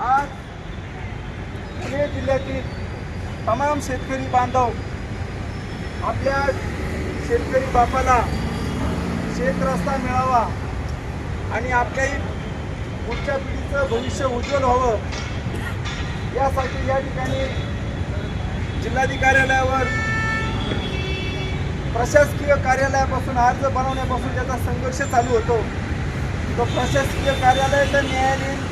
आज पुणे जिल्ह्यातील तमाम शेतकरी बांधव आपल्या शेतकरी बापाला शेत रस्ता मिळावा आणि आपल्याही पुढच्या पिढीचं भविष्य उज्ज्वल व्हावं यासाठी या ठिकाणी जिल्हाधिकारी कार्यालयावर प्रशासकीय कार्यालयापासून अर्ज बनवण्यापासून त्याचा संघर्ष चालू होतो तो प्रशासकीय कार्यालय तर न्यायालयीन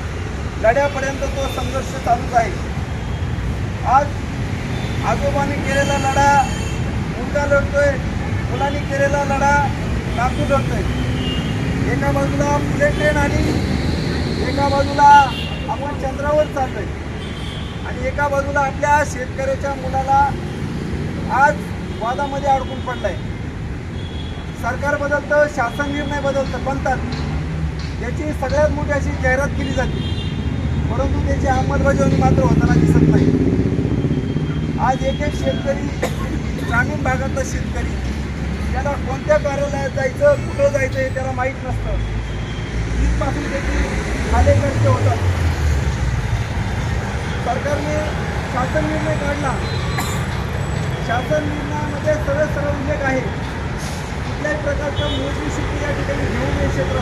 लढ्यापर्यंत तो संघर्ष चालूच आहे आज आजोबांनी केलेला लढा मुलगा लढतोय मुलांनी केलेला लढा नातू लढतोय. एका बाजूला बुलेट ट्रेन आणि एका बाजूला आपण चंद्रावर चाललोय. आणि एका बाजूला आपल्या शेतकऱ्याच्या मुलाला आज वादामध्ये अडकून पडलाय. सरकार बदलतं शासन निर्णय बदलतं बनतात. याची सगळ्यात मोठी अशी जाहिरात केली जाते. परंतु त्याची अंमलबजावणी मात्र होताना दिसत नाही. आज एक एक शेतकरी ग्रामीण भागातला शेतकरी त्याला कोणत्या कार्यालयात जायचं कुठं जायचं हे त्याला माहीत नसतं. इथपासून त्याची खाले कष्ट होतात. सरकारने शासन निर्णय काढला. शासन निर्णयामध्ये सरळ सरळ उल्लेख आहे. कुठल्याही प्रकारच्या मोजणी शेती या ठिकाणी घेऊन नये क्षेत्र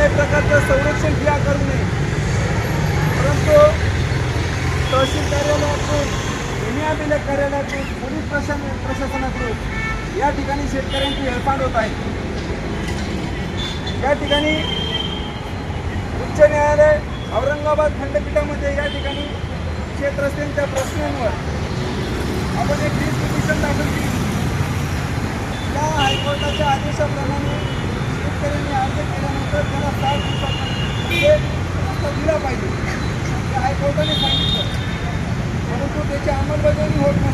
कोणत्याही प्रकारचं संरक्षण क्रिया करू नये. परंतु तहसील कार्यालयातून एमआयबीले कार्यालयातून पोलीस प्रशासन प्रशासनातून या ठिकाणी शेतकऱ्यांची हेळसांड होत आहे. या ठिकाणी उच्च न्यायालय औरंगाबाद खंडपीठामध्ये या ठिकाणी शेतरस्त्यांच्या प्रश्नांवर आपण एक रीट पिटिशन दाखल केली. त्या हायकोर्टाच्या आदेशाप्रमाणे पाहिजे. हायकोर्टाने सांगितलं. परंतु त्याची अंमलबजावणी होत नाही.